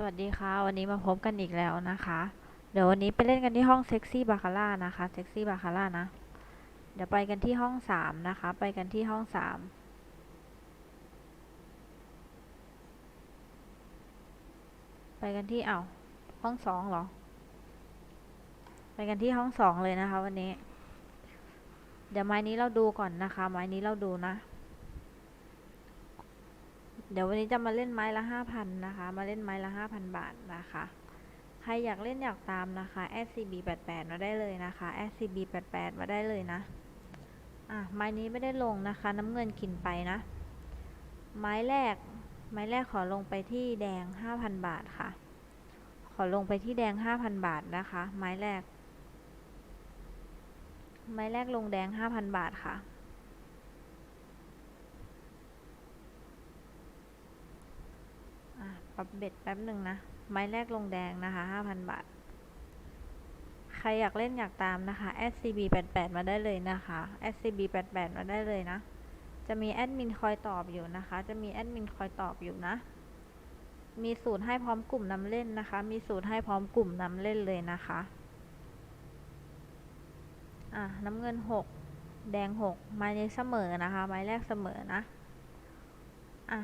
สวัสดีค่ะ วันนี้มาพบกันอีกแล้วนะคะ เดี๋ยววันนี้ไปเล่นกันที่ห้องเซ็กซี่บาคาร่านะคะเซ็กซี่บาคาร่านะ เดี๋ยวไปกันที่ห้องสามนะคะ ไปกันที่ห้องสามไปกันที่เอ้าห้องสองเหรอ ไปกันที่ห้องสองเลยนะคะ วันนี้ เดี๋ยวไม้นี้เราดูก่อนนะคะ ไม้นี้เราดูนะ เดี๋ยววันนี้จะมาเล่นไม้ละห้าพันนะคะ มาเล่นไม้ละห้าพันบาทนะคะ ใครอยากเล่นอยากตามนะคะ scb 8 8 มาได้เลยนะคะ scb 8 8 มาได้เลยนะ อะ ไม้นี้ไม่ได้ลงนะคะ น้ำเงินกินไปนะ ไม้แรก ไม้แรกขอลงไปที่แดงห้าพันบาทค่ะ ขอลงไปที่แดงห้าพันบาทนะคะ ไม้แรก ไม้แรกลงแดงห้าพันบาทค่ะ อะ ปรับเบ็ดแป๊บหนึ่งนะ ไม้แรกลงแดงนะคะห้าพันบาท ใครอยากเล่นอยากตามนะคะ scb 8 8 มาได้เลยนะคะ scb 8 8 มาได้เลยนะ จะมีแอดมินคอยตอบอยู่นะคะ จะมีแอดมินคอยตอบอยู่นะ มีสูตรให้พร้อมกลุ่มนำเล่นนะคะ มีสูตรให้พร้อมกลุ่มนำเล่นเลยนะคะ อะน้ำเงินหกแดงหกไม้นี้เสมอนะคะ ไม้แรกเสมอนะ อะ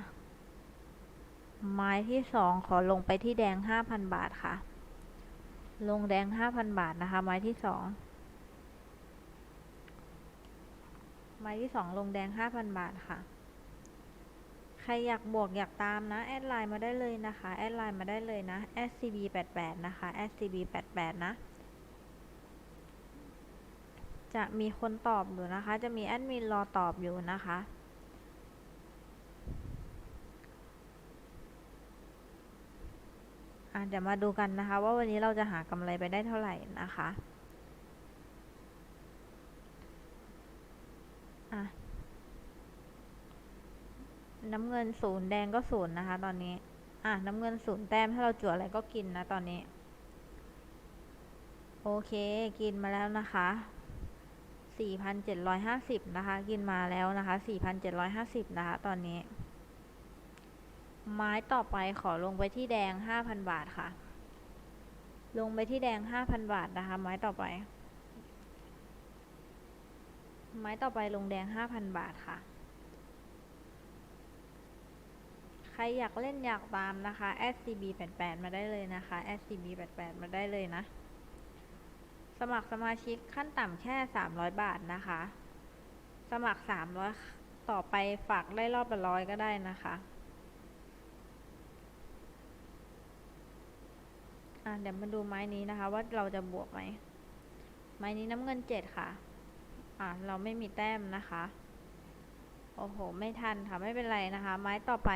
ไม้ที่สองขอลงไปที่แดงห้าพันบาทค่ะ ลงแดงห้าพันบาทนะคะ ไม้ที่สองไม้ที่สองลงแดงห้าพันบาทค่ะ ใครอยากบวกอยากตามนะ แอดไลน์มาได้เลยนะคะ แอดไลน์มาได้เลยนะ scb 8 8 นะคะ scb 8 8 นะ จะมีคนตอบอยู่นะคะ จะมีแอดมินรอตอบอยู่นะคะ อะ เดี๋ยวมาดูกันนะคะ ว่าวันนี้เราจะหากำไรไปได้เท่าไหร่นะคะอะน้ำเงินศูนย์แดงก็ศูนย์นะคะ ตอนนี้ อะ น้ำเงินศูนย์แต้มถ้าเราจั่วอะไรก็กินนะตอนนี้ โอเค กินมาแล้วนะคะ 4,750 นะคะ กินมาแล้วนะคะ 4,750 นะคะ ตอนนี้ ไม้ต่อไปขอลงไปที่แดงห้าพันบาทค่ะ ลงไปที่แดงห้าพันบาทนะคะ ไม้ต่อไป ไม้ต่อไปลงแดงห้าพันบาทค่ะ ใครอยากเล่นอยากตามนะคะ scb 8 8 มาได้เลยนะคะ scb 8 8 มาได้เลยนะ สมัครสมาชิกขั้นต่ำแค่สามร้อยบาทนะคะ สมัครสามร้อยต่อไปฝากได้รอบละร้อยก็ได้นะคะ อะเดี๋ยวมาดูไม้นี้นะคะ ว่าเราจะบวกไหมไม้นี้น้ำเงินเจ็ดค่ะ อะเราไม่มีแต้มนะคะ โอ้โห ไม่ทันค่ะ ไม่เป็นไรนะคะ ไม้ต่อไป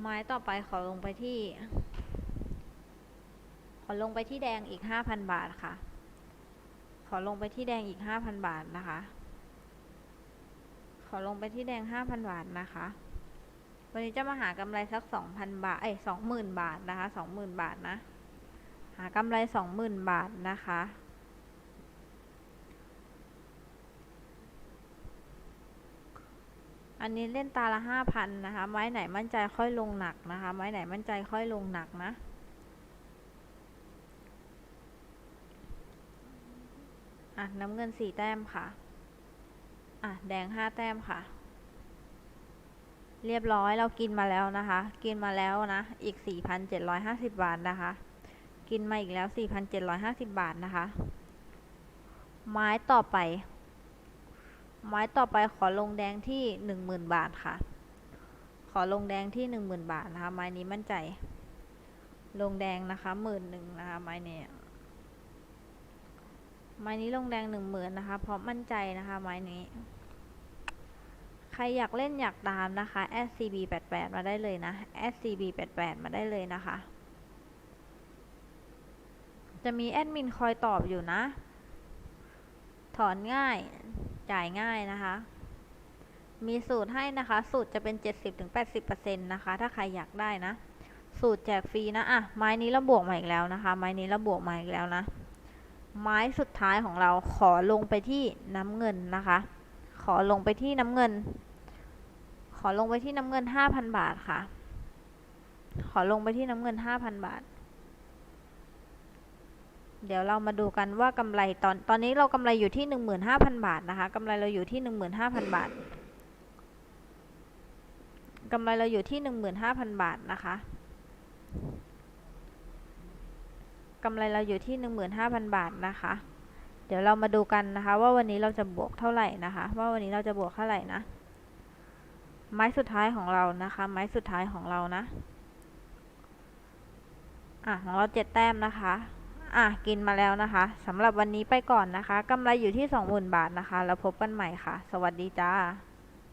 ไม้ต่อไปขอลงไปที่ ขอลงไปที่แดงอีกห้าพันบาทค่ะ ขอลงไปที่แดงอีกห้าพันบาทนะคะ ขอลงไปที่แดงห้าพันบาทนะคะ วันนี้จะมาหากำไรสักสองพันบาท เอ้ยสองหมื่นบาทนะคะสองหมื่นบาทนะ หากำไรสองหมื่นบาทนะคะอันนี้เล่นตาละห้าพันนะคะ ไม้ไหนมั่นใจค่อยลงหนักนะคะ ไม้ไหนมั่นใจค่อยลงหนักนะ อะ น้ำเงินสี่แต้มค่ะ อะ แดงห้าแต้มค่ะ เรียบร้อยเรากินมาแล้วนะคะ กินมาแล้วนะ อีก 4,750 บาทนะคะ กินมาอีกแล้ว 4,750 บาทนะคะ ไม้ต่อไป ไม้ต่อไปขอลงแดงที่ 10,000 บาทค่ะ ขอลงแดงที่ 10,000 บาทนะคะ ไม้นี้มั่นใจ ลงแดงนะคะหมื่นหนึ่งนะคะไม้นี้ไม้นี้ลงแดงหนึ่งหมื่นนะคะ เพราะมั่นใจนะคะไม้นี้ ใครอยากเล่นอยากตามนะคะ scb 8 8 มาได้เลยนะ scb 8 8 มาได้เลยนะคะ จะมีแอดมินคอยตอบอยู่นะ ถอนง่าย จ่ายง่ายนะคะ มีสูตรให้นะคะ สูตรจะเป็น 70-80%นะคะ ถ้าใครอยากได้นะ สูตรแจกฟรีนะ อะ ไม้นี้เราบวกมาอีกแล้วนะคะ ไม้นี้เราบวกมาอีกแล้วนะ ไม้สุดท้ายของเราขอลงไปที่น้ำเงินนะคะขอลงไปที่น้ำเงิน ขอลงไปที่น้ำเงินห้าพันบาทค่ะ ขอลงไปที่น้ำเงินห้าพันบาท เดี๋ยวเรามาดูกันว่ากำไรตอนตอนนี้เรากำไรอยู่ที่หนึ่งหมื่นห้าพันบาทนะคะกำไรเราอยู่ที่หนึ่งหมื่นห้าพันบาทกำไรเราอยู่ที่หนึ่งหมื่นห้าพันบาทนะคะกำไรเราอยู่ที่หนึ่งหมื่นห้าพันบาทนะคะ เดี๋ยวเรามาดูกันนะคะ ว่าวันนี้เราจะบวกเท่าไหร่นะคะ ว่าวันนี้เราจะบวกเท่าไหร่นะ ไม้สุดท้ายของเรานะคะ ไม้สุดท้ายของเรานะ อะของเราเจ็ดแต้มนะคะ อะกินมาแล้วนะคะสำหรับวันนี้ไปก่อนนะคะกำไรอยู่ที่ 20,000 บาทนะคะ แล้วพบกันใหม่ค่ะ สวัสดีจ้า